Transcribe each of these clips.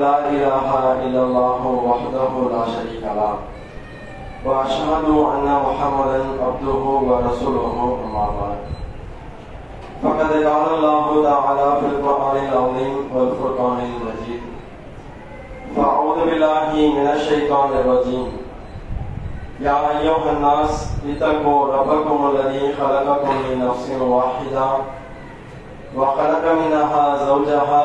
لا إله إلا الله وحده لا شريك له، وأشهد أن محمدا عبده ورسوله، أما بعد. فقد قال الله تعالى في القرآن العظيم والفرقان المجيد فأعوذ بالله من الشيطان الرجيم. يا أيها الناس، اتقوا ربكم الذي خلقكم من نفس واحدة، وخلق منها زوجها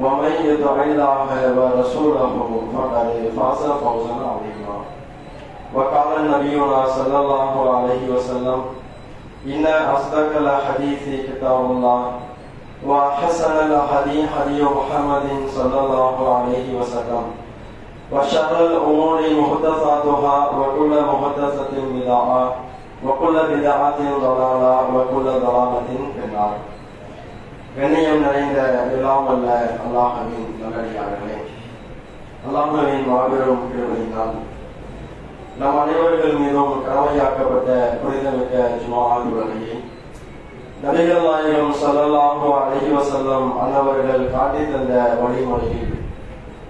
ومن يطع الله ورسوله فقد فاز فوزا عظيما. وقال نبينا صلى الله عليه وسلم، إن أصدق الحديث كتاب الله وحسن الحديث حديث محمد صلى الله عليه وسلم. وشر الأمور محدثاتها، وكل محدثة بدعة، وكل بدعة ضلالة، وكل ضلالة في النار. கண்ணியம் நிறைந்த எல்லாம் அல்ல அல்லாஹவின் நல்லடியார்களே. அல்லாஹவின் மாபெரும் கிருபையினால் நம் அனைவர்கள் மீதும் கடமையாக்கப்பட்ட புரிதமிக்க ஜுமான் உலகையை நபிகள் நாயகம் சல்லல்லாஹு அலைஹி வஸல்லம் அன்னவர்கள் காட்டி தந்த வழிமுறையில்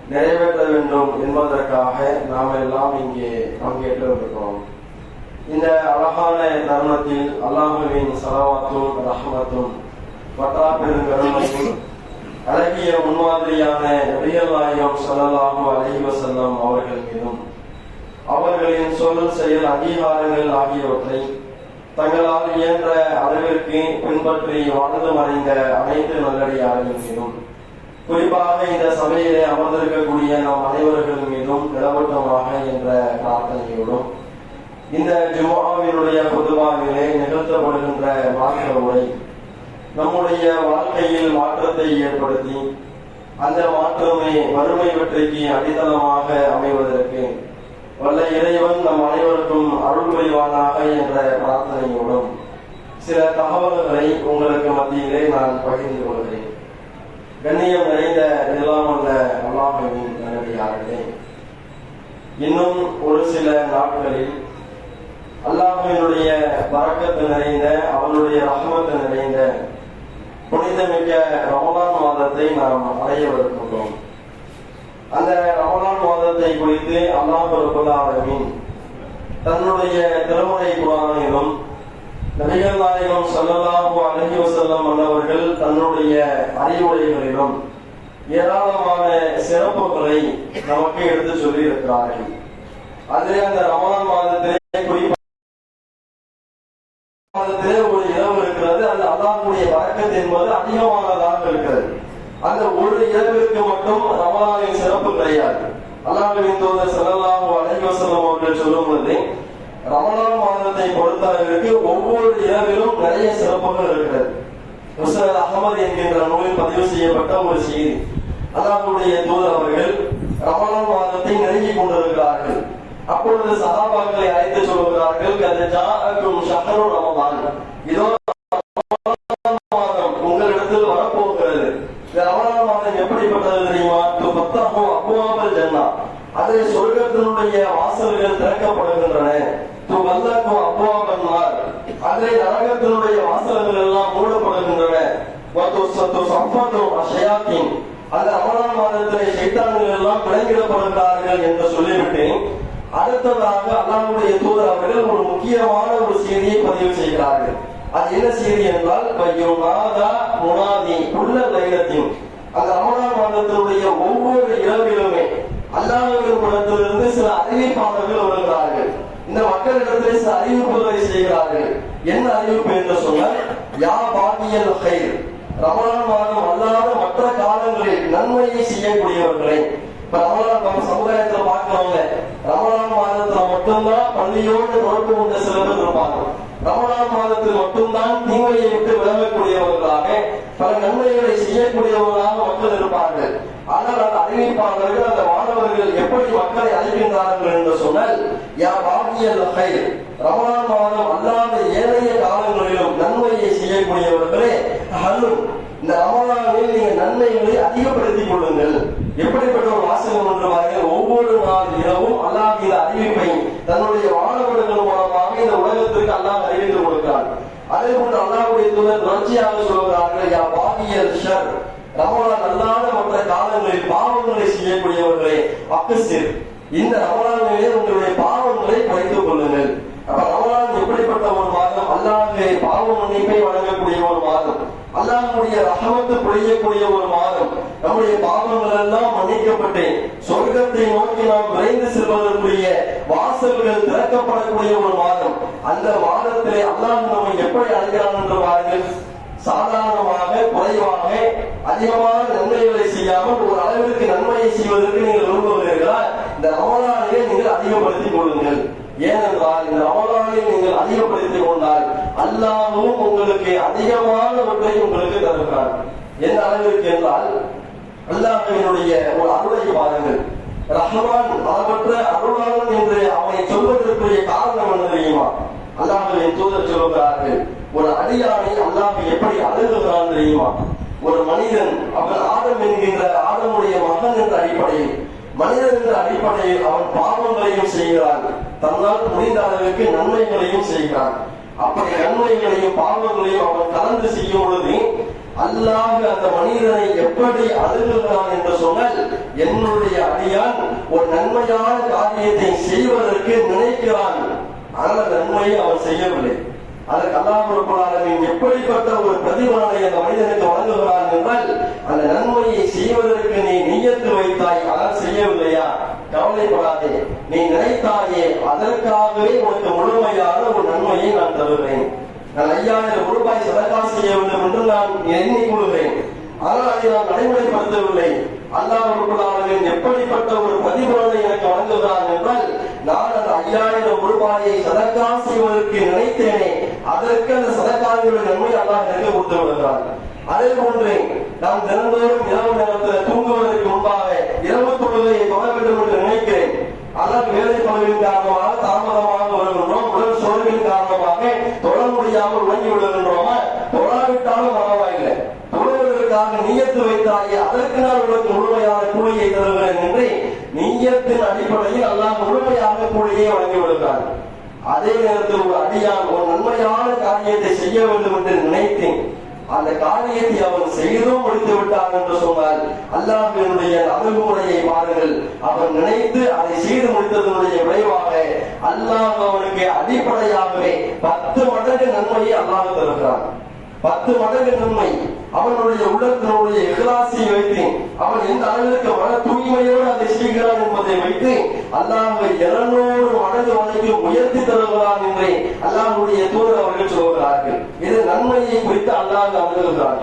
நிறைவேற்ற வேண்டும் என்பதற்காக நாம் எல்லாம் இங்கே பங்கேற்றிருக்கிறோம். இந்த அழகான தருணத்தில் அல்லாஹுவின் சலவாத்தும் ரஹமத்தும் பட்டா பெருங்கருணையும் அழகிய முன்மாதிரியான நபிகள் நாயகம் சல்லல்லாஹு அலைஹி அவர்கள் மீதும் அவர்களின் சொல் செயல் அங்கீகாரங்கள் ஆகியவற்றை தங்களால் இயன்ற அளவிற்கு பின்பற்றி வாழ்ந்து மறைந்த அனைத்து நல்லடியார்கள் மீதும் குறிப்பாக இந்த சபையிலே அமர்ந்திருக்கக்கூடிய நம் அனைவர்கள் மீதும் நிலவட்டமாக என்ற பிரார்த்தனையோடும் இந்த ஜுமாவினுடைய பொதுவாகவே நிகழ்த்தப்படுகின்ற மாற்ற உரை நம்முடைய வாழ்க்கையில் மாற்றத்தை ஏற்படுத்தி அந்த மாற்றமே வறுமை வெற்றிக்கு அடித்தளமாக அமைவதற்கு வல்ல இறைவன் நம் அனைவருக்கும் அருள் புரிவானாக என்ற பிரார்த்தனையோடும் சில தகவல்களை உங்களுக்கு மத்தியிலே நான் பகிர்ந்து கொள்கிறேன். கண்ணியம் நிறைந்த நிலாமல்ல அல்லாஹின் நல்லடியார்களே இன்னும் ஒரு சில நாட்களில் அல்லாஹினுடைய வரக்கத்து நிறைந்த அவனுடைய ரகமத்து நிறைந்த புனிதமிக்க ரமலான் மாதத்தை நாம் அடையவிருக்கின்றோம் அந்த ரமலான் மாதத்தை குறித்து அல்லாஹ் ரபுல்லாலமின் தன்னுடைய திருமலை குரானிலும் நபிகள் நாயகம் சல்லல்லாஹு அலஹி வசல்லம் அன்னவர்கள் தன்னுடைய அறிவுரைகளிலும் ஏராளமான சிறப்புகளை நமக்கு எடுத்து சொல்லி இருக்கிறார்கள் அதிலே அந்த ரமலான் மாதத்திலே குறிப்பாக ஒரு இரவு இருக்கிறது அந்த அல்லாஹுடைய வழக்கத்து என்பது அதிகமானதாக இருக்கிறது. அந்த ஒரு இரவிற்கு மட்டும் ரமலானின் சிறப்பு கிடையாது. அல்லாஹுவின் தூதர் செல்லலாம் அலைவசலம் அவர்கள் சொல்லும் பொழுது ரமலான் மாதத்தை பொறுத்தளவிற்கு ஒவ்வொரு இரவிலும் நிறைய சிறப்புகள் இருக்கிறது. முசர் அகமது என்கின்ற நூலில் பதிவு செய்யப்பட்ட ஒரு செய்தி. அல்லாஹுடைய தூதர் அவர்கள் ரமலான் மாதத்தை நெருங்கிக் கொண்டிருக்கிறார்கள். அப்பொழுது சகாபாக்களை அழைத்து சொல்லுகிறார்கள் கதை ஜாக்கும் ஷஹரு ரமலான். இதோ மாதம் உங்களிடத்தில் வரப்போகிறது. ரமலான் மாதம் எப்படிப்பட்டது தெரியுமா? பத்தாகும் அப்புவாபல் ஜன்னா. அதில் சொர்க்கத்தினுடைய வாசல்கள் திறக்கப்படுகின்றன. து வல்லக்கும் அப்புவாபன்னார் அதிலே நரகத்தினுடைய வாசல்கள் எல்லாம் மூடப்படுகின்றன. வத்து சத்து சம்பத்தும் அஷயாத்தின். அந்த ரமலான் மாதத்திலே சைத்தான்கள் எல்லாம் விளங்கிடப்படுகிறார்கள் என்று சொல்லிவிட்டு அடுத்ததாக அல்லாஹுடைய தூதர் அவர்கள் ஒரு முக்கியமான ஒரு செய்தியை பதிவு செய்கிறார்கள். அது என்ன செய்தி என்றால் நாதா முனாதி உள்ள லைலத்தின். அந்த ரமணான் மாதத்தினுடைய ஒவ்வொரு இரவிலுமே அல்லாஹின் படத்திலிருந்து சில அறிவிப்பாளர்கள் வருகிறார்கள். இந்த மக்களிடத்திலே சில அறிவிப்புகளை செய்கிறார்கள். என்ன அறிவிப்பு என்று சொன்னால் யா பாகியல் ஹைர் ரமணான் மாதம் அல்லாத மற்ற காலங்களில் நன்மையை செய்யக்கூடியவர்களை. இப்ப ரமணா நம்ம சமுதாயத்துல பார்க்கிறவங்க ரமலான் மாதத்துல மட்டும்தான் பள்ளியோடு நோட்டு கொண்ட சில பேர் இருப்பாங்க ரமலான் மாதத்தில் மட்டும்தான் தீமையை விட்டு விளங்கக்கூடியவர்களாக பல நன்மைகளை செய்யக்கூடியவர்களாக மக்கள் இருப்பார்கள். ஆனால் அந்த அறிவிப்பாளர்கள் அந்த மாணவர்கள் எப்படி மக்களை அழைக்கின்றார்கள் என்று சொன்னால் யா பாக்கியல் ஹைர் ரமலான் மாதம் அல்லாத ஏனைய காலங்களிலும் நன்மையை செய்யக்கூடியவர்களே ஹலும் இந்த ரமணாவில் நீங்க நன்மைகளை அதிகப்படுத்திக் கொள்ளுங்கள். எப்படிப்பட்ட ஒரு வாசகம் என்று ஒவ்வொரு நாள் இரவும் அல்லாஹ் இந்த அறிவிப்பை தன்னுடைய மாணவர்கள் மூலமாக இந்த உலகத்திற்கு அல்லாஹ் அறிவித்து கொடுக்கிறார். அதே போன்று அல்லாஹுடைய தூதர் தொடர்ச்சியாக சொல்கிறார்கள் யா பாகியல் ஷர் ரமலான் அல்லாத மற்ற காலங்களில் பாவங்களை செய்யக்கூடியவர்களே அக்கசிர் இந்த ரமலானிலே உங்களுடைய பாவங்களை குறைத்துக் கொள்ளுங்கள். அப்ப அப்படிப்பட்ட ஒரு மாதம் அல்லாஹ்வே பாவ மன்னிப்பை வழங்கக்கூடிய ஒரு மாதம் அல்லாஹுடைய ரகமத்து பொழியக்கூடிய ஒரு மாதம் நம்முடைய பாவங்கள் எல்லாம் மன்னிக்கப்பட்டு சொர்க்கத்தை நோக்கி நாம் விரைந்து செல்வதற்குரிய வாசல்கள் திறக்கப்படக்கூடிய ஒரு மாதம் அந்த மாதத்திலே அல்லாஹ் நம்மை எப்படி அழைக்கிறான் என்று பாருங்கள். சாதாரணமாக குறைவாக அதிகமான நன்மைகளை செய்யாமல் ஒரு அளவிற்கு நன்மையை செய்வதற்கு நீங்கள் விரும்புகிறீர்களா? இந்த ரமலானிலே நீங்கள் அதிகப்படுத்திக் கொள்ளுங்கள். ஏனென்றால் இந்த ரமலானை நீங்கள் அதிகப்படுத்திக் கொண்டால் அல்லாவும் உங்களுக்கு அதிகமானவற்றை உங்களுக்கு தருகிறார். எந்த அளவிற்கு என்றால் அல்லாஹினுடைய ஒரு அருளை பாருங்கள் ரஹ்மான் அளவற்ற அருளாளன் என்று அவனை சொல்வதற்குரிய காரணம் என்ன தெரியுமா? அல்லாஹின் தூதர் சொல்கிறார்கள் ஒரு அடியானை அல்லாஹ் எப்படி அழுகுகிறான் தெரியுமா? ஒரு மனிதன் அவன் ஆதம் என்கின்ற ஆதமுடைய மகன் என்ற அடிப்படையில் மனிதன் என்ற அடிப்படையில் அவன் பாவங்களையும் செய்கிறான். தன்னால் முடிந்த நன்மைகளையும் செய்கிறான். அப்படி நன்மைகளையும் பாவங்களையும் அவன் கலந்து செய்யும் பொழுது அல்லாஹ் அந்த மனிதனை எப்படி அழுகுகிறான் என்று சொன்னால் என்னுடைய அடியான் ஒரு நன்மையான காரியத்தை செய்வதற்கு நினைக்கிறான். ஆனால் நன்மையை அவன் செய்யவில்லை. அதற்கு அல்லாஹ் ரப்பல் எப்படிப்பட்ட ஒரு பிரதிபலனை அந்த மனிதனுக்கு வழங்குகிறான் என்றால் அந்த நன்மையை செய்வதற்கு நீ நீயத்து வைத்தாய் ஆனால் செய்யவில்லையா? கவலைப்படாதே. நீ நினைத்தாயே அதற்காகவே உனக்கு முழுமையான ஒரு நன்மையை நான் தருகிறேன். நான் ஐயாயிரம் ரூபாய் சதகா செய்ய வேண்டும் என்று நான் எண்ணிக்கொள்கிறேன் ஆனால் அதை நான் நடைமுறைப்படுத்தவில்லை. அல்லாஹ் ரப்பல் எப்படிப்பட்ட ஒரு பதிவுகளை எனக்கு வழங்குகிறார் என்றால் நான் அந்த ஐயாயிரம் ரூபாயை சதக்கா செய்வதற்கு நினைத்தேனே அதற்கு அந்த சதக்காவினுடைய நன்மை அல்லாஹ் எனக்கு கொடுத்து விடுகிறான் அதே போன்று நாம் தினந்தோறும் இரவு நேரத்தில் தூங்குவதற்கு முன்பாக இரவு தொழுகையை தொட வேண்டும் என்று நினைக்கிறேன். ஆனால் வேலை பழுவின் காரணமாக தாமதமாக வருகின்றோம். உடல் சோர்வின் காரணமாக தொழ முடியாமல் உறங்கி விடுகின்றோமா? தொழாவிட்டாலும் பரவாயில்லை. தொழுவதற்காக நீயத்து வைத்தாயே அதற்கு நான் உங்களுக்கு முழுமையான கூலியை தருகிறேன் என்று நீயத்தின் அடிப்படையில் அல்லாஹ் முழுமையாக கூலியை வழங்கி விடுகிறார் அதே நேரத்தில் ஒரு அடியான் ஒரு நன்மையான காரியத்தை செய்ய வேண்டும் என்று நினைத்தேன். அந்த காரியத்தை அவன் செய்தும் முடித்து விட்டான் என்று சொன்னால் அல்லாஹினுடைய அணுகுமுறையை பாருங்கள். அவன் நினைத்து அதை செய்து முடித்ததனுடைய விளைவாக அல்லாஹ் அவனுக்கு அடிப்படையாகவே பத்து மடங்கு நன்மையை அல்லாஹ் தருகிறான். பத்து மடங்கு நன்மை. அவனுடைய உள்ளத்தினுடைய இகலாசை வைத்து அவன் எந்த அளவிற்கு மன தூய்மையோடு அதை செய்கிறான் என்பதை வைத்து அல்லாஹ் இருநூறு மடங்கு வரைக்கும் உயர்த்தி தருகிறான் என்று அல்லாஹுடைய தூதர் அவர்கள் சொல்கிறார்கள் இது நன்மையை குறித்து அல்லாஹ் அணுகுகிறான்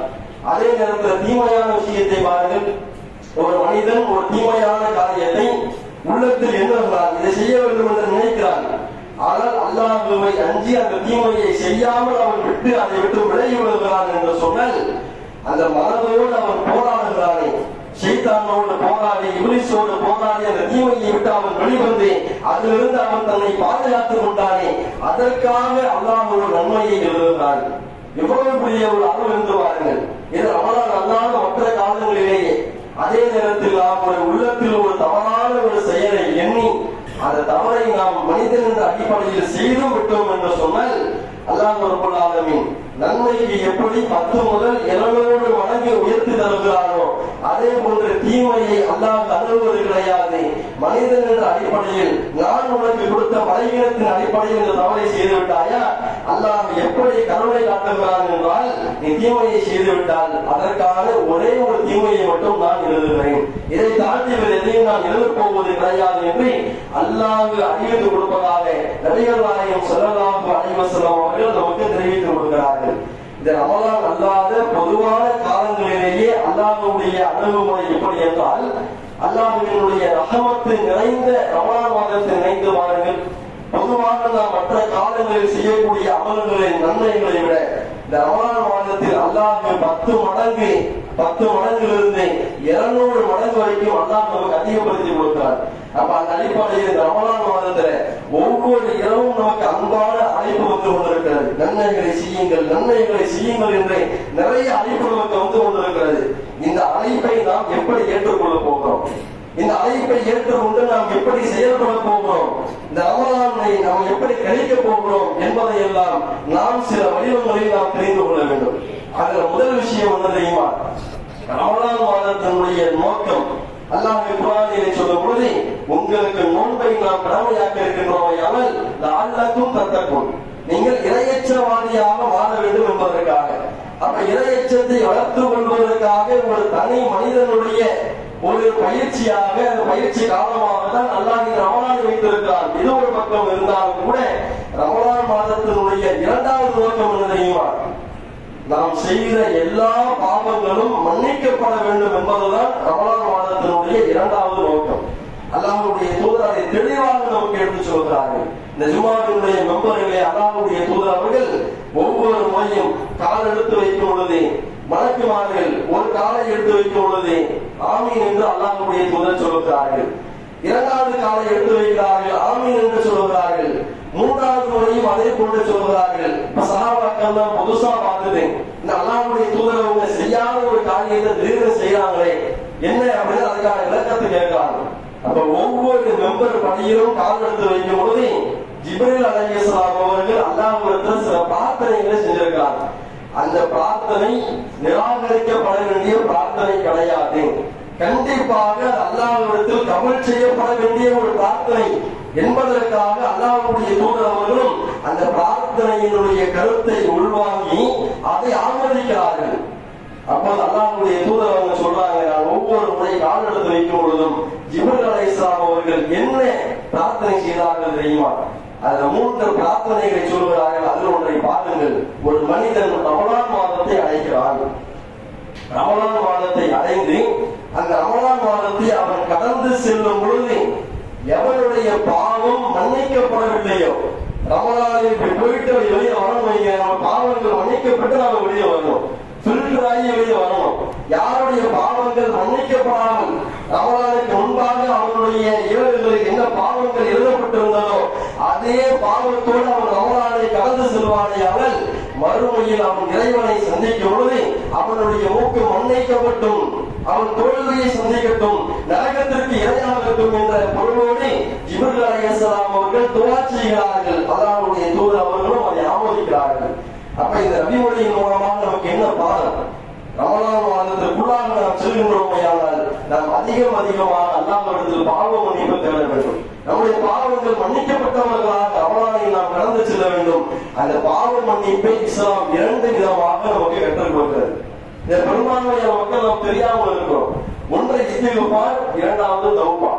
அதே நேரத்தில் தீமையான விஷயத்தை பாருங்கள். ஒரு மனிதன் ஒரு தீமையான காரியத்தை உள்ளத்தில் எண்ணுகிறான் இதை செய்ய வேண்டும் என்று நினைக்கிறான். ஆனால் அல்லாஹுவை அஞ்சி அந்த தீமையை செய்யாமல் அவன் விட்டு அதை விட்டு விலகி விடுகிறான் என்று சொன்னால் அந்த மனதோடு அவன் போராடுகிறானே. சைத்தானோடு போராடி இபிலிசோடு போராடி அந்த தீமையை விட்டு அவன் வெளிவந்து அதிலிருந்து அவன் தன்னை பாதுகாத்துக் கொண்டானே. அதற்காக அல்லாஹ் ஒரு நன்மையை எழுதுகிறான் எவ்வளவு பெரிய ஒரு அளவு இருந்து பாருங்கள் இது ரமலான் அல்லாத மற்ற காலங்களிலேயே. அதே நேரத்தில் நாம் ஒரு உள்ளத்தில் ஒரு தவறான ஒரு செயலை எண்ணி அந்த தவறை நாம் மனிதன் என்ற அடிப்படையில் செய்தும் விட்டோம் என்று சொன்னால் அல்லாஹ் ரப்பல் ஆலமீன் நன்மைக்கு எப்படி பத்து முதல் இருநூறு மடங்கு உயர்த்தி தருகிறானோ அதே போன்று தீமையை அல்லாஹ் தருவது கிடையாது. மனிதன் என்ற அடிப்படையில் நான் உனக்கு கொடுத்த பலகீனத்தின் அடிப்படையில் இந்த தவறை செய்து விட்டாயா அல்லாஹ் எப்படி கருணை காட்டுகிறான் என்றால் நீ தீமையை செய்துவிட்டால் அதற்கான ஒரே ஒரு தீமையை மட்டும் நான் எழுதுகிறேன். இதை தாண்டி வேறு எதையும் நான் எழுதப் போவது கிடையாது என்று அல்லாஹ் அறிவித்து கொடுப்பதாக நபிகள் நாயகம் செல்லலாம் அலைவசலம் அவர்கள் நமக்கு தெரிவித்து கொடுக்கிறார்கள். இந்த ரமலான் அல்லாத பொதுவான காலங்களிலேயே அல்லாஹ்வுடைய அணுகுமுறை எப்படி என்றால் அல்லாஹ்வினுடைய ரகமத்து நிறைந்த ரமலான் மாதத்தை நிறைந்த வாருங்கள் பொதுவாக நாம் மற்ற காலங்களில் செய்யக்கூடிய அமல்களின் நன்மைகளை விட இந்த ரமணான் மாதத்தில் அல்லாஹ் பத்து மடங்கு பத்து மடங்கிலிருந்து இருநூறு மடங்கு வரைக்கும் அல்லாஹ் நமக்கு அதிகப்படுத்தி கொடுக்கிறார் அப்ப அந்த அடிப்படையில் இந்த ரமணான் மாதத்துல ஒவ்வொரு இரவும் நமக்கு அன்பான அழைப்பு வந்து கொண்டிருக்கிறது. நன்மைகளை செய்யுங்கள் நன்மைகளை செய்யுங்கள் என்று நிறைய அழைப்பு நமக்கு வந்து கொண்டிருக்கிறது. இந்த அழைப்பை நாம் எப்படி ஏற்றுக்கொள்ள போகிறோம்? இந்த அழைப்பை ஏற்றுக்கொண்டு நாம் எப்படி செயல்பட போகிறோம்? இந்த ரமலானை நாம் எப்படி கழிக்க போகிறோம் என்பதை எல்லாம் நாம் சில வடிவங்களில் நாம் தெரிந்து கொள்ள வேண்டும். அதுல முதல் விஷயம் என்ன தெரியுமா? ரமலான் மாதத்தினுடைய நோக்கம். அல்லாஹ் குரானிலே சொல்லும் பொழுது உங்களுக்கு நோன்பை நாம் கடமையாக்க இருக்கின்றோமையாமல் லால்லக்கும் தத்தக்கும். நீங்கள் இரையச்சவாதியாக மாற வேண்டும் என்பதற்காக. அப்ப இரையச்சத்தை வளர்த்துக் கொள்வதற்காக ஒரு தனி மனிதனுடைய ஒரு பயிற்சியாக அந்த பயிற்சி காலமாக தான் அல்லாஹ் ரமலான் வைத்திருக்கிறார் இது ஒரு பக்கம் இருந்தாலும் கூட ரமலான் மாதத்தினுடைய இரண்டாவது நோக்கம் என்ன தெரியுமா? நாம் செய்த எல்லா பாவங்களும் மன்னிக்கப்பட வேண்டும் என்பதுதான் ரமலான் மாதத்தினுடைய இரண்டாவது நோக்கம். அல்லாஹுடைய தூதர் அதை தெளிவாக நமக்கு எடுத்து சொல்கிறார்கள். இந்த ஜுமாவினுடைய மெம்பர்களே அல்லாஹுடைய தூதர் அவர்கள் ஒவ்வொரு முறையும் கால் எடுத்து வைக்கும் பொழுது மலக்குமார்கள் ஒரு காலை எடுத்து வைக்கும் பொழுது ஆமீன் என்று அல்லாஹுடைய முதல் சொல்லுகிறார்கள். இரண்டாவது காலை எடுத்து வைக்கிறார்கள் ஆமீன் என்று சொல்லுகிறார்கள். மூன்றாவது முறையும் அதே போன்று சொல்கிறார்கள் சகாபாக்கம் தான் புதுசா பார்த்தது இந்த அல்லாஹ்வுடைய தூதர் அவங்க செய்யாத ஒரு காரியத்தை திடீர்னு செய்யறாங்களே என்ன அப்படின்னு அதுக்கான விளக்கத்தை கேட்கிறாங்க. அப்ப ஒவ்வொரு மெம்பர் பணியிலும் கால் எடுத்து வைக்கும் பொழுது ஜிப்ரில் அலங்கேஸ்வரம் அவர்கள் அல்லாஹ்விடத்தில் சில பிரார்த்தனைகளை செஞ்சிருக்கிறாங்க அந்த பிரார்த்தனை நிராகரிக்கப்பட வேண்டிய பிரார்த்தனை கிடையாது. கண்டிப்பாக அல்லாஹிடத்தில் கமல் செய்யப்பட வேண்டிய ஒரு பிரார்த்தனை என்பதற்காக அல்லாஹுடைய தூதர் அவர்களும் அந்த பிரார்த்தனையினுடைய கருத்தை உள்வாங்கி அதை ஆதரிக்கிறார்கள் அப்போது அல்லாஹுடைய தூதர் அவங்க சொல்றாங்க நான் ஒவ்வொரு முறை கால் எடுத்து வைக்கும் பொழுதும் ஜிபுல் அலை இஸ்லாம் அவர்கள் என்ன பிரார்த்தனை செய்தார்கள் தெரியுமா? அதுல மூன்று பிரார்த்தனைகளை சொல்கிறார்கள் அதில் ஒன்றை பாருங்கள். ஒரு மனிதன் ரமலான் மாதத்தை அடைகிறான். ரமலான் மாதத்தை அடைந்து அந்த ரமலான் மாதத்தை அவன் கடந்து செல்லும் பொழுது எவனுடைய பாவம் மன்னிக்கப்படவில்லையோ ரமலானிற்கு போயிட்டு வெளியே வரணும் வைங்க. நம்ம பாவங்கள் மன்னிக்கப்பட்டு நாம வெளியே வரணும். சுருக்கராகி வெளியே வரணும். யாருடைய பாவங்கள் மன்னிக்கப்படாமல் ரமலானுக்கு முன்பாக அவனுடைய ஏழுகளில் என்ன பாவங்கள் எழுதப்பட்டிருந்ததோ அதே பாவத்தோடு அவன் அவனாலே கடந்து அவள் மறுமையில் அவன் இறைவனை சந்திக்கும் பொழுது அவனுடைய மூக்கு மன்னிக்கப்பட்டும் அவன் தோல்வியை சந்திக்கட்டும் நரகத்திற்கு இரையாகட்டும் என்ற பொருளோடு ஜிபுல் அலைஹிஸ்ஸலாம் அவர்கள் துவா செய்கிறார்கள். அல்லாஹ்வுடைய தூதர் அவர்களும் அதை ஆமோதிக்கிறார்கள். அப்ப இந்த ரவிமொழியின் மூலமாக நமக்கு என்ன பாடம்? ரமலான் மாதத்திற்குள்ளாக நாம் செல்கின்றோமையானால் நாம் அதிகம் அதிகமாக அல்லாஹ்விடத்தில் பாவ மன்னிப்பு தேட வேண்டும். நம்முடைய பாவங்கள் மன்னிக்கப்பட்டவர்களாக ரமலானை நாம் கடந்து செல்ல வேண்டும். அந்த பாவ மன்னிப்பை இஸ்லாம் இரண்டு விதமாக நமக்கு கற்றுக் கொடுக்கிறது. இந்த பெரும்பான்மையான மக்கள் நாம் தெரியாமல் இருக்கிறோம். ஒன்றை இஸ்திகுபார் இரண்டாவது தௌபா.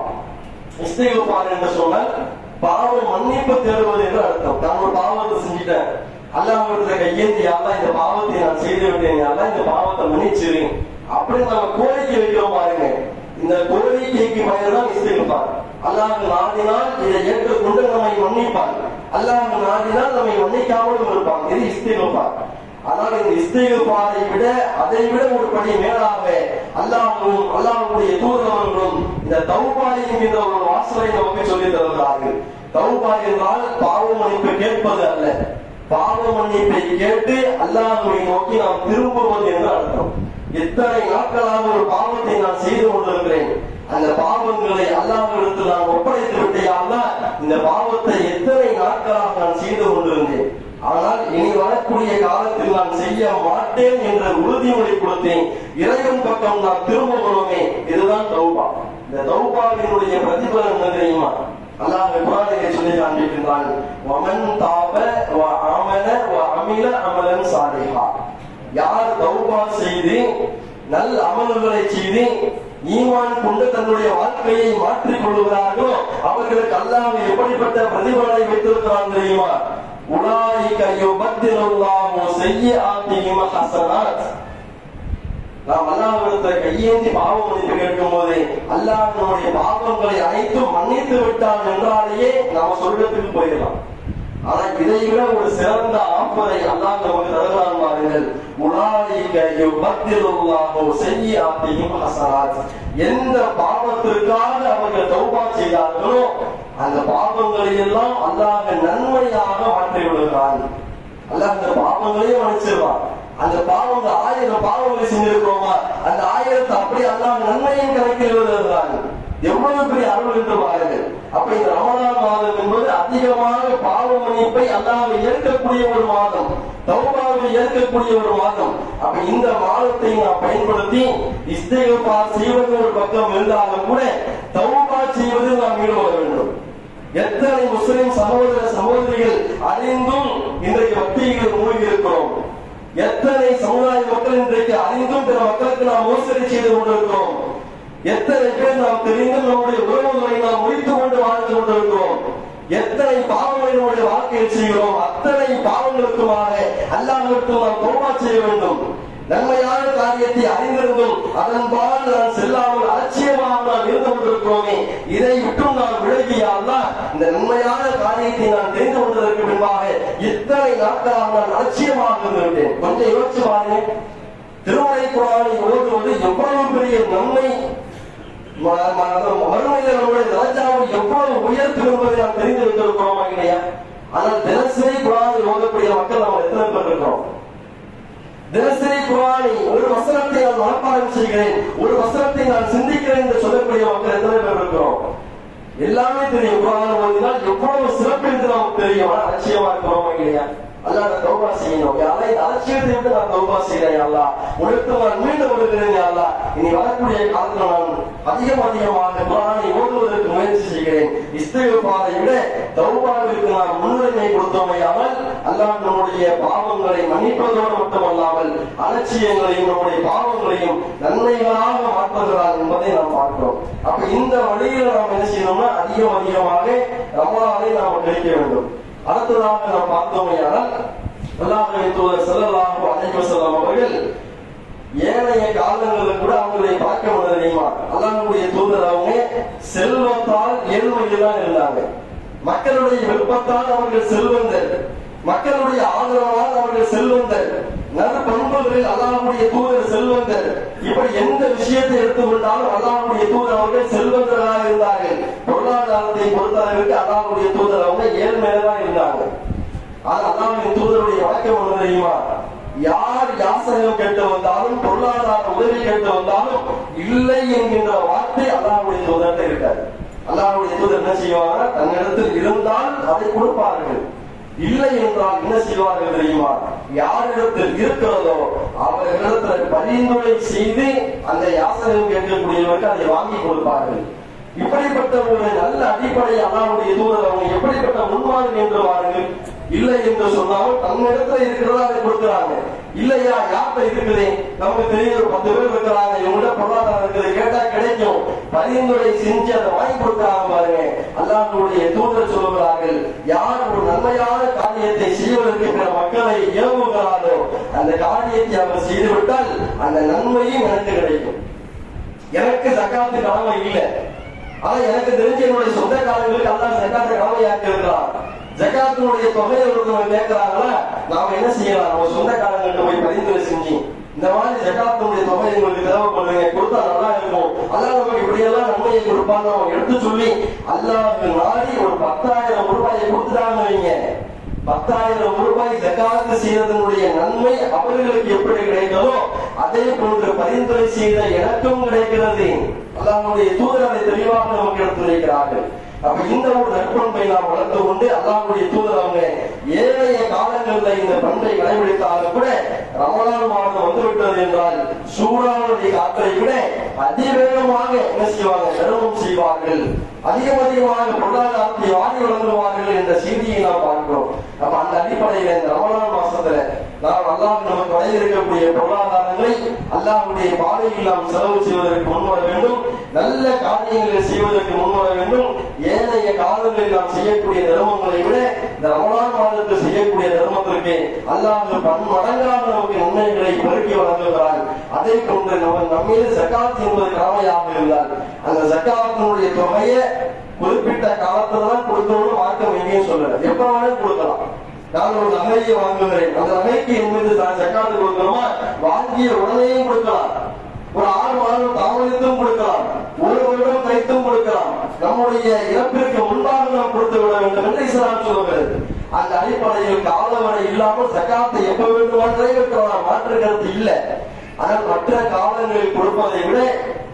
இஸ்திகுபார் என்று சொன்னால் பாவ மன்னிப்பு தேடுவது என்று அர்த்தம். நான் ஒரு பாவத்தை செஞ்சுட்டேன். அல்லாஹ்விடத்துல கையேந்தி அல்லா இந்த பாவத்தை நான் செய்து விட்டேன் அல்லா இந்த பாவத்தை மன்னிச்சிரு. அப்படின்னு நம்ம கோரிக்கை வைக்கிறோம் பாருங்க. இந்த கோரிக்கைக்கு பெயர் தான் அல்லாஹ் நாடினால் இதை ஏற்றுக்கொண்டு நம்மை மன்னிப்பார். அல்லாஹ் நாடினால் நம்மை மன்னிக்காமலும் இருப்பான் இது இஸ்திகுபார் ஆனால் இந்த இஸ்திகுபாரை விட அதை விட ஒரு படி மேலாக அல்லாஹும் அல்லாஹுடைய தூதரவர்களும் இந்த தௌபாய் மீது ஒரு வாசலை நமக்கு சொல்லித் தருகிறார்கள். தௌபாய் என்றால் பாவ மன்னிப்பு கேட்பது அல்ல. பாவ மன்னிப்பை கேட்டு அல்லாஹுவை நோக்கி நாம் திரும்புவது என்று அர்த்தம். எத்தனை நாட்களாக ஒரு பாவத்தை நான் செய்து கொண்டிருக்கிறேன். அந்த பாவங்களை அல்லாஹிடத்தில் நான் ஒப்படைத்து விட்டேன் இந்த பாவத்தை எத்தனை நாட்களாக நான் செய்து கொண்டிருந்தேன். ஆனால் இனி வரக்கூடிய காலத்தில் நான் செய்ய மாட்டேன் என்ற உறுதிமொழி கொடுத்தேன். இறைவன் பக்கம் நான் திரும்புகிறோமே இதுதான் தௌபா. இந்த தௌபாவினுடைய பிரதிபலன் என்ன தெரியுமா? அல்லாஹ் குரானிலே சொல்லி காண்பிக்கின்றான் வமன் தாப வ அமல வ அமில அமலன் சாலிஹா. யார் தௌபா செய்து நல் அமல்களை செய்து ஈமான் கொண்டு தன்னுடைய வாழ்க்கையை மாற்றிக் கொள்கிறார்களோ அவர்களுக்கு அல்லாஹ் எப்படிப்பட்ட பிரதிபலனை வைத்திருக்கிறான் தெரியுமா? உலாயிக யுபத்திலுல்லாஹு செய்யிஆத்திஹிம் ஹஸனாத். நாம் அல்லாஹ்விடத்தை கையேந்தி பாவம் மன்னிப்பு கேட்கும் போது அல்லாஹ் நம்முடைய பாவங்களை அனைத்தும் மன்னித்து விட்டான் என்றாலேயே நாம சொர்க்கத்துக்கு போயிடலாம். ஆனா இதை விட ஒரு சிறந்த ஆஃபரை அல்லாஹ் நமக்கு தருகிறான் பாருங்கள். உலாயிக யுபத்திலுல்லாஹு செய்யிஆத்திஹிம் ஹஸனாத். எந்த பாவத்திற்காக அவர்கள் தௌபா செய்தார்களோ அந்த பாவங்களை எல்லாம் அல்லாஹ் நன்மையாக மாற்றி விடுகிறான் அல்லாஹ் அந்த பாவங்களையும் மன்னிச்சிருவான் அந்த பாவங்கள் ஆயிரம் பாவங்களை செஞ்சிருக்கிறோமா? அந்த ஆயிரத்தை அப்படியே அல்லாஹ் நன்மையும் கணக்கில் எவ்வளவு பெரிய அருள் என்று பாருங்கள். அப்ப இந்த ரமணான் மாதம் என்பது அதிகமாக பாவ மன்னிப்பை அல்லாமல் ஏற்கக்கூடிய ஒரு மாதம். தௌபாவை ஏற்கக்கூடிய ஒரு மாதம். அப்ப இந்த மாதத்தை நாம் பயன்படுத்தி இஸ்தேகபா செய்வது ஒரு பக்கம் இருந்தாலும் கூட தௌபா செய்வது நாம் ஈடுபட வேண்டும். எத்தனை முஸ்லிம் சகோதர சகோதரிகள் அறிந்தும் இன்றைக்கு வட்டிகளில் மூழ்கி இருக்கிறோம் எத்தனை சமுதாய மக்கள் இன்றைக்கு அறிந்தும் பிற மக்களுக்கு நாம் மோசடி செய்து கொண்டிருக்கிறோம்? எத்தனை பேர் நாம் தெரிந்தும் நம்முடைய உறவுகளை நாம் முடித்துக் கொண்டு வாழ்ந்து கொண்டிருக்கிறோம்? எத்தனை பாவங்களை நம்முடைய வாழ்க்கையில் செய்கிறோம்? அத்தனை பாவங்களுக்குமாக அல்லாஹ்விற்கு நாம் தௌபா செய்ய வேண்டும். நன்மையான காரியத்தை அறிந்திருந்தும் அதன்பால் நான் செல்லாமல் அலட்சியமாக நாம் இருந்து கொண்டிருக்கிறோமே இதை விட்டும் நான் விலகியால் இந்த நன்மையான காரியத்தை நான் தெரிந்து கொண்டதற்கு பின்பாக இத்தனை நாட்களாக நான் அலட்சியமாக இருந்து கொஞ்சம் யோசிச்சு பாருங்க. திருமலை குரானை ஓதுவது எவ்வளவு பெரிய நன்மை? ம- நம்முடைய ராஜாவை எவ்வளவு உயர்த்தும் என்பதை நாம் தெரிந்து வைத்திருக்கிறோமா இல்லையா ஆனால் தினசரி குரானை ஓதக்கூடிய மக்கள் நம்ம எத்தனை பேர் இருக்கிறோம்? தினசரி குரானை ஒரு வசனத்தை நான் மனப்பாடம் செய்கிறேன். ஒரு வசனத்தை நான் சிந்திக்கிறேன் என்று சொல்லக்கூடிய மக்கள் எத்தனை பேர் இருக்கிறோம்? எல்லாமே தெரியும். குரான் ஓதினால் எவ்வளவு சிறப்பு என்று நமக்கு தெரியும். ஆனா அலட்சியமா இருக்கிறோமா இல்லையா? அல்லாத நான் தௌபா செய்யணும். யாரா இந்த அலட்சியத்தை விட்டு நான் தௌபா செய்கிறேன் அல்லா உனக்கு நான் மீண்டும் வருகிறேன் அல்லா இனி வரக்கூடிய காலத்துல நான் அதிகம் அதிகமாக குரானை ஓதுவதற்கு முயற்சி செய்கிறேன். இஸ்திகபாரை விட தௌபாவிற்கு நாம் முன்னுரிமை கொடுத்தோமையாமல் அல்லாஹ் நம்முடைய பாவங்களை மன்னிப்பதோடு மட்டுமல்லாமல் அலட்சியங்களையும் நம்முடைய பாவங்களையும் நன்மைகளாக மாற்றுகிறார் என்பதை நாம் பார்க்கிறோம். அப்ப இந்த வழியில நாம் என்ன செய்யணும்னா அதிகம் அதிகமாக ரமலானை நாம் கழிக்க வேண்டும். அடுத்ததாக நாம் பார்த்தோமையானால் அல்லாஹ்வின் தூதர் செல்லலாம் அலைஹி வஸல்லம் அவர்கள் ஏனைய காலங்களில் கூட அவங்களை பார்க்க முடியல தெரியுமா? அல்லாஹுடைய தூதர் அவங்க செல்வத்தால் ஏழ்மையில் இருந்தாங்க. மக்களுடைய விருப்பத்தால் அவர்கள் செல்வந்தர். மக்களுடைய ஆதரவால் அவர்கள் செல்வந்தர். நல்ல பண்புகளில் அல்லாஹ்வுடைய தூதர் செல்வந்தர். இப்படி எந்த விஷயத்தை எடுத்துக்கொண்டாலும் அல்லாஹ்வுடைய தூதர் அவர்கள் செல்வந்தராக இருந்தார்கள். பொருளாதாரத்தை பொறுத்தளவிற்கு அல்லாஹ்வுடைய தூதர் அவங்க ஏழ்மையில தான் இருந்தாங்க ஆனா அல்லாஹ்வின் தூதருடைய வழக்கம் ஒன்று தெரியுமா? யார் யாசகம் கேட்டு வந்தாலும் பொருளாதார உதவி கேட்டு வந்தாலும் இல்லை என்கின்ற வார்த்தை அல்லாஹ்வுடைய தூதர்கிட்ட இருக்காது. அல்லாஹ்வுடைய தூதர் என்ன செய்வாங்க தன்னிடத்தில் இருந்தால் அதை கொடுப்பார்கள். இல்லை என்றால் என்ன செய்வார்கள் தெரியுமா? யாரிடத்தில் இருக்கிறதோ அவர்களிடத்தில் பரிந்துரை செய்து அந்த யாசனம் கேட்கக்கூடியவர்கள் அதை வாங்கி கொடுப்பார்கள் இப்படிப்பட்ட ஒரு நல்ல அடிப்படை அல்லாவுடைய தூதர் அவங்க எப்படிப்பட்ட முன்மாதிரி என்று பாருங்கள் இல்லை என்று சொன்னாலும் தன்னிடத்துல இருக்கிறதா அதை கொடுக்கிறாங்க. இல்லையா யார்கிட்ட இருக்குது? நமக்கு தெரியும் ஒரு பத்து பேர் இருக்கிறாங்க. இவங்கள்ட்ட பொருளாதாரம் இருக்குது. கேட்டா கிடைக்கும். பரிந்துரை செஞ்சு அதை வாங்கி கொடுக்கிறாங்க பாருங்க. அல்லாஹ்வுடைய தூதர் சொல்லுகிறார்கள் யார் ஒரு நன்மையான காரியத்தை செய்வதற்கு மக்களை ஏவுகிறாரோ அந்த காரியத்தை அவர் செய்துவிட்டால் அந்த நன்மையும் எனக்கு கிடைக்கும். எனக்கு சக்காத்து கடமை இல்லை. ஆனா எனக்கு தெரிஞ்ச என்னுடைய சொந்த அல்லா ஜக்காத்த ஜக்காத்தை கடமையாக்கி இருக்கிறான் ஜக்காத்தினுடைய தொகையை ஒருத்தவங்க கேட்கிறாங்களா? நாம என்ன செய்யலாம்? நம்ம சொந்தக்காரங்கள்ட்ட போய் பரிந்துரை செஞ்சு இந்த மாதிரி ஜக்காத்தினுடைய தொகை உங்களுக்கு பண்ணுங்க கொடுத்தா நல்லா இருக்கும். அதான் நமக்கு இப்படியெல்லாம் நன்மையை கொடுப்பான்னு எடுத்து சொல்லி அல்லாவுக்கு நாடி ஒரு பத்தாயிரம் ரூபாயை கொடுத்துட்டாங்க வைங்க. பத்தாயிரம் ரூபாய் ஜக்காத்து செய்வதனுடைய நன்மை அவர்களுக்கு எப்படி கிடைத்ததோ அதே போன்று பரிந்துரை செய்த எனக்கும் கிடைக்கிறது. அல்லாஹ்வுடைய தூதர் அதை தெளிவாக நமக்கு எடுத்துரைக்கிறார்கள். அப்ப இந்த ஒரு நற்பண்பை நாம் வளர்த்து கொண்டு அல்லாவுடைய தூதர் அவங்க ஏனைய காலங்களில் இந்த பண்பை கடைபிடித்தாலும் கூட ரமலான் மாதம் வந்துவிட்டது என்றால் சூடானுடைய காற்றை விட அதிவேகமாக என்ன செய்வாங்க தர்மம் செய்வார்கள். அதிகம் அதிகமாக பொருளாதாரத்தை வாரி வழங்குவார்கள் என்ற செய்தியை நாம் பார்க்கிறோம். அப்ப அந்த அடிப்படையில் இந்த ரமலான் மாசத்துல நாம் அல்லாஹ் நமக்கு வழங்கியிருக்கக்கூடிய பொருளாதாரங்களை அல்லாஹுடைய பாதையில் நாம் செலவு செய்வதற்கு முன்வர வேண்டும். நல்ல காரியங்களை செய்வதற்கு முன்வர வேண்டும். ஏனைய காலங்களில் நாம் செய்யக்கூடிய தர்மங்களை விட இந்த ரமலான் மாதத்தில் செய்யக்கூடிய தர்மத்திற்கு அல்லாஹ் பன்மடங்காக நமக்கு நன்மைகளை பெருக்கி வழங்குகிறார் அதை கொண்டு நம்ம நம்மீது சக்காத் என்பது கடமையாக இருந்தார் அந்த சக்காத்தினுடைய தொகையை குறிப்பிட்ட காலத்துல தான் கொடுக்கணும்னு மார்க்கம் எங்கேயும் சொல்லல. எப்ப வேணாலும் கொடுக்கலாம். நான் ஒரு நகையை வாங்குகிறேன். அந்த நகைக்கு என் மீது நான் கொடுக்கணுமா வாங்கிய உடனேயும் கொடுக்கலாம். ஒரு ஆறு மாதம் தாமதித்தும் கொடுக்கலாம். ஒரு வருடம் கழித்தும் கொடுக்கலாம். நம்முடைய இறப்பிற்கு முன்பாக நாம் கொடுத்து விட வேண்டும் என்று இஸ்லாம் சொல்லுகிறது. அந்த அடிப்படையில் காலவரை இல்லாமல் சக்காத்தை எப்ப வேண்டுமானே இருக்கலாம் மாற்று கருத்து இல்லை. ஆனால் மற்ற காலங்களில் கொடுப்பதை விட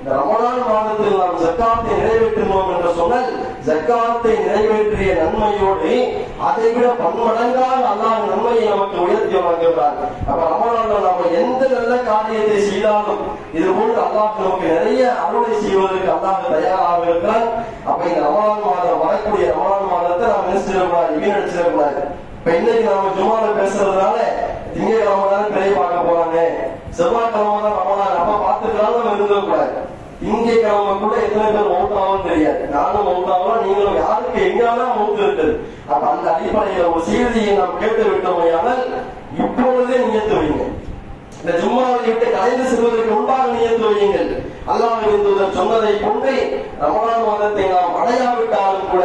இந்த ரமணான் மாதத்தில் நாம் ஜக்காத்தை நிறைவேற்றினோம் என்று சொன்னால் ஜக்காத்தை நிறைவேற்றிய நன்மையோடு அதை விட பன்மடங்கால் அல்லாஹ் நன்மையை நமக்கு உயர்த்தி வழங்குகிறார். அப்ப ரமலான்ல நாம எந்த நல்ல காரியத்தை செய்தாலும் இது போன்று அல்லாஹ் நமக்கு நிறைய அறுவடை செய்வதற்கு அல்லாஹ் தயாராக இருக்கிறார். அப்ப இந்த ரமணான் மாதம் வரக்கூடிய ரமணான் மாதத்தை நாம் நினைச்சிடக்கூடாது வீணடிச்சிடக்கூடாது இப்ப இன்னைக்கு நாம ஜுமால பேசுறதுனால திங்கக்கிழமை தானே பிழை பார்க்க போறாங்க. செவ்வாய்க்கிழமை தான் ரமணான் அப்ப பார்த்துக்கலாம் நம்ம இருந்துடக்கூடாது இங்க கிழமை கூட எத்தனை பேர் மவுத் ஆகும் தெரியாது. நானும் மவுத் ஆகலாம் நீங்களும் யாருக்கு எங்கெல்லாம் மவுத் இருக்குது. அப்ப அந்த அடிப்படையில ஒரு செய்தியை நாம் கேட்டு விட்டோமையானால் இப்பொழுதே நியத்து வைங்க இந்த ஜும்மாவை விட்டு கலைந்து செல்வதற்கு உண்டாக நியந்து வையுங்கள். அல்லாவின் தூதர் சொன்னதை கொண்டு ரமலான் மாதத்தை நாம் அடையாவிட்டாலும் கூட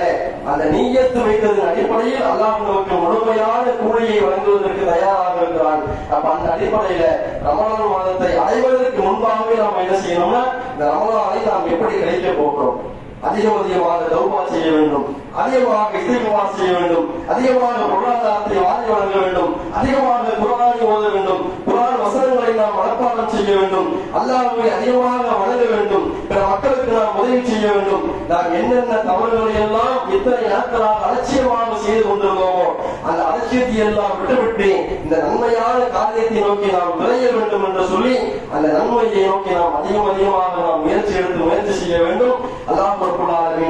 அந்த நீயத்து வைத்ததன் அடிப்படையில் அல்லாஹ் நமக்கு முழுமையான கூலியை வழங்குவதற்கு தயாராக இருக்கிறான். அப்ப அந்த அடிப்படையில ரமலான் மாதத்தை அடைவதற்கு முன்பாகவே நாம் என்ன செய்யணும்னா இந்த ரமணானை நாம் எப்படி கிடைக்க போகிறோம்? அதிகம் அதிகமாக தௌபா செய்ய வேண்டும். அதிகமாக இசைக்குவா செய்ய வேண்டும். அதிகமாக பொருளாதாரத்தை வாரி வழங்க வேண்டும். அதிகமாக குரானை ஓத வேண்டும். குரான் வசனங்களை நாம் மனப்பாடம் செய்ய வேண்டும். அல்லாஹை அதிகமாக வழங்க வேண்டும். பிற மக்களுக்கு நாம் உதவி செய்ய வேண்டும். நாம் என்னென்ன தவறுகளை எல்லாம் இத்தனை நாட்களாக அலட்சியமாக செய்து கொண்டிருந்தோமோ அந்த அலட்சியத்தை எல்லாம் விட்டுவிட்டு இந்த நன்மையான காரியத்தை நோக்கி நாம் விளைய வேண்டும் என்று சொல்லி அந்த நன்மையை நோக்கி நாம் அதிகம் அதிகமாக நாம் முயற்சி எடுத்து முயற்சி செய்ய வேண்டும். அல்லாஹ் ரப்பல்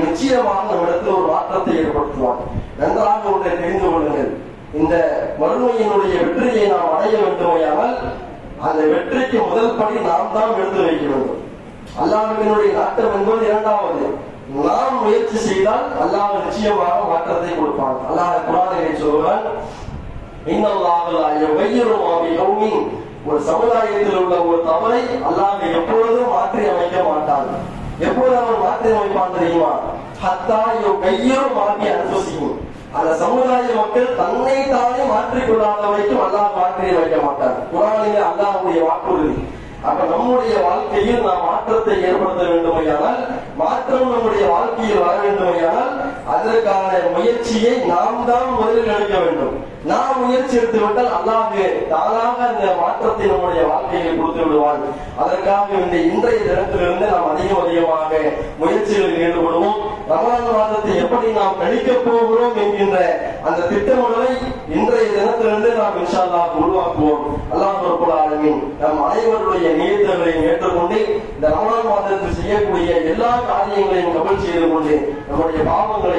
நிச்சயமாக நம்மிடத்தில் ஒரு மாற்றத்தை ஏற்படுத்துவார். நன்றாக ஒன்றை தெரிந்து கொள்ளுங்கள். இந்த மறுமையினுடைய வெற்றியை நாம் அடைய வேண்டுமையானால் அந்த வெற்றிக்கு முதல் படி நாம் தான் எடுத்து வைக்க வேண்டும். அல்லாஹினுடைய நாட்டம் என்பது இரண்டாவது. நாம் முயற்சி செய்தால் அல்லாஹ் நிச்சயமாக மாற்றத்தை கொடுப்பான். அல்லாஹ் குரானை சொல்கிறான் ஒரு சமுதாயத்தில் உள்ள ஒரு தவறை அல்லாஹ் எப்பொழுதும் மாற்றி அமைக்க மாட்டான். எப்போது அவன் மாற்றி அமைப்பான் தெரியுமா? ஹத்தா அனுபவிக்கும் அந்த சமுதாய மக்கள் தன்னை தானே மாற்றிக்கொள்ளாத வரைக்கும் அல்லாஹ் மாற்றி வைக்க மாட்டார். குரானிலே அல்லாஹுடைய வாக்குறுதி அப்ப நம்முடைய வாழ்க்கையில் நாம் மாற்றத்தை ஏற்படுத்த வேண்டுமையானால் மாற்றம் நம்முடைய வாழ்க்கையில் வர வேண்டுமையானால் அதற்கான முயற்சியை நாம் தான் முதலில் எடுக்க வேண்டும். நாம் முயற்சி எடுத்து விட்டால் அல்லாஹ் தானாக அந்த மாற்றத்தை நம்முடைய வாழ்க்கையில் கொடுத்து விடுவான். அதற்காக இந்த இன்றைய தினத்திலிருந்து நாம் அதிகம் அதிகமாக முயற்சிகளில் ஈடுபடுவோம். ரமலான் மாதத்தை எப்படி நாம் கழிக்கப் போகிறோம் என்கின்ற அந்த திட்டமிடலை இன்றைய தினத்திலிருந்து நாம் இன்ஷா உருவாக்குவோம். அல்லாஹ் ரப்பல் நம் அனைவருடைய நியத்தங்களையும் ஏற்றுக்கொண்டு இந்த ரமலான் மாதத்தில் செய்யக்கூடிய எல்லா காரியங்களையும் கபல் செய்து கொண்டு நம்முடைய பாவங்களை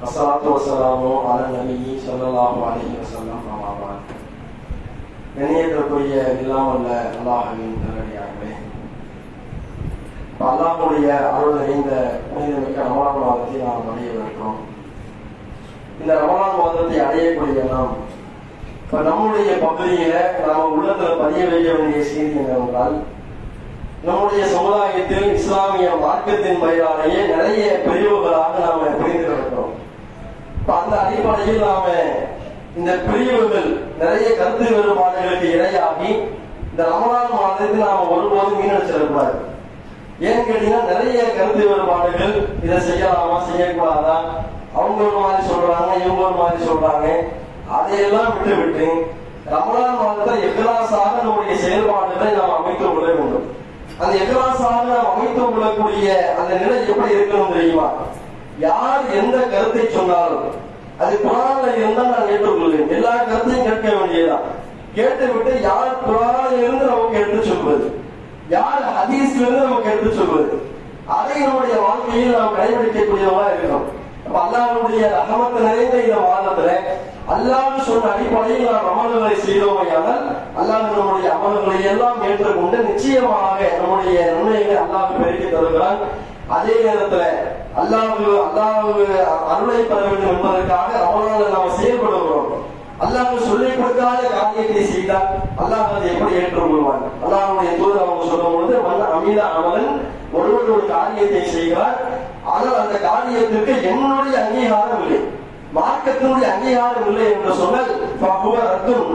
வசலாத்து வசலாமோ அல நபி சொல்லலாஹு அலஹி வசல்லாம் அமாவான் நினையக்கூடிய எல்லாம் அல்ல அல்லாஹின் தரடியாகவே அல்லாஹுடைய அருள் நிறைந்த புனிதமிக்க ரமணான் மாதத்தை நாம் அடைய அடையவிருக்கிறோம். இந்த ரமணான் மாதத்தை அடையக்கூடிய நாம் இப்ப நம்முடைய பகுதியில நாம உள்ளத்துல பதிய வைக்க வேண்டிய செய்தி என்னவென்றால் நம்முடைய சமுதாயத்தில் இஸ்லாமிய மார்க்கத்தின் வயதாலேயே நிறைய பிரிவுகளாக நாம பிரிந்து கிடக்கிறோம். அந்த அடிப்படையில் நாம இந்த பிரிவுகள் நிறைய கருத்து வேறுபாடுகளுக்கு இடையாகி இந்த ரமலான் மாதத்தில் நாம ஒருபோதும் வீணடிச்சிடக்கூடாது ஏன்னு கேட்டீங்கன்னா நிறைய கருத்து வேறுபாடுகள் இதை செய்யலாமா செய்யக்கூடாதா? அவங்க ஒரு மாதிரி சொல்றாங்க இவங்க ஒரு மாதிரி சொல்றாங்க. அதையெல்லாம் விட்டு விட்டு ரமலான் மாதத்தில் எக்கலாசாக நம்முடைய செயல்பாடுகளை நாம் அமைத்துக் கொள்ள வேண்டும். அந்த எக்கலாசாக நாம் அமைத்துக் கொள்ளக்கூடிய அந்த நிலை எப்படி இருக்கணும் தெரியுமா? யார் எந்த கருத்தை சொன்னாலும் அது குரான்ல இருந்தா நான் ஏற்றுக்கொள்வேன். எல்லா கருத்தையும் கேட்க வேண்டியதுதான். கேட்டுவிட்டு யார் குரானில் இருந்து நமக்கு எடுத்து சொல்வது? யார் ஹதீஸ்ல இருந்து நமக்கு எடுத்து சொல்வது? அதை நம்முடைய வாழ்க்கையில் நாம் கடைபிடிக்கக்கூடியவங்களா இருக்கிறோம் அல்லாவுடைய அல்லாஹ்வுடைய நிறைந்த இந்த மாதத்துல அல்லாஹ் சொன்ன அடிப்படையில் நாம் அமல்களை செய்தோமையானால் அல்லாஹ் நம்முடைய அமல்களை எல்லாம் ஏற்றுக்கொண்டு நிச்சயமாக நம்முடைய நன்மைகளை அல்லாஹ் பெருக்கி தருகிறான். அதே நேரத்துல அல்லாஹ் அல்லாஹ் அருளை பெற வேண்டும் என்பதற்காக ரமலானில் நாம் செயல்படுகிறோம். அல்லாஹ் சொல்லிக் கொடுக்காத காரியத்தை செய்தால் அல்லாஹ் அதை எப்படி ஏற்றுக்கொள்வார் அல்லாஹுடைய தூதர் அவங்க சொல்லும் பொழுது மன்ன அமீத அமலன் ஒருவர் ஒரு காரியத்தை செய்கிறார் ஆனால் அந்த காரியத்திற்கு என்னுடைய அங்கீகாரம் இல்லை. மார்க்கத்தினுடைய அங்கீகாரம் இல்லை என்று சொன்னால்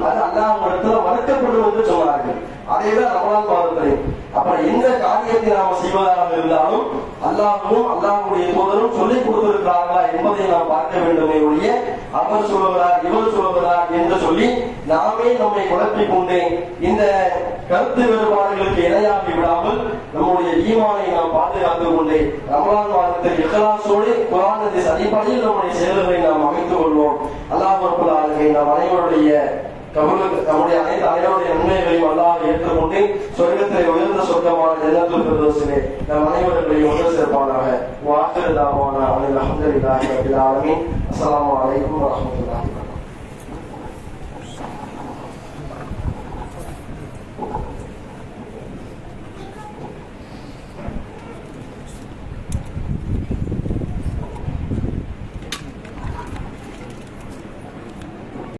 அது அல்லாஹ் மறுக்கப்படும் என்று சொன்னார்கள் அதேதான் ரமலான் மாதத்திலே அப்ப எந்த காரியத்தை நாம செய்வதாக இருந்தாலும் அல்லாஹும் அல்லாஹுடைய தூதரும் சொல்லிக் கொடுத்திருக்கிறார்களா என்பதை நாம் பார்க்க வேண்டுமே ஒழிய அவர் சொல்லுவதா இவர் சொல்லுவதா என்று சொல்லி நாமே நம்மை குழப்பிக் கொண்டு இந்த கருத்து வேறுபாடுகளுக்கு இணையாகி விடாமல் நம்முடைய ஈமானை நாம் பாதுகாத்துக் கொண்டு ரமலான் மாதத்தில் இகலாசோடு குரானத்தின் அடிப்படையில் நம்முடைய செயல்களை நாம் அமைத்துக் கொள்வோம். அல்லாஹ் நாம் அனைவருடைய தமிழுக்கு நம்முடைய அனைத்து அனைவருடைய உண்மைகளையும் அல்லாஹ் ஏற்றுக்கொண்டு சொர்க்கத்திலே உயர்ந்த சொர்க்கமான ஜன்னத்துல் ஃபிர்தௌஸிலே நம் அனைவர்களையும் ஒன்று சேர்ப்பானாக. வாக்கிரதாவான அனில் அல்ஹம்துலில்லாஹி ரப்பில் ஆலமீன். அஸ்ஸலாமு அலைக்கும் வரஹ்மத்துல்லாஹி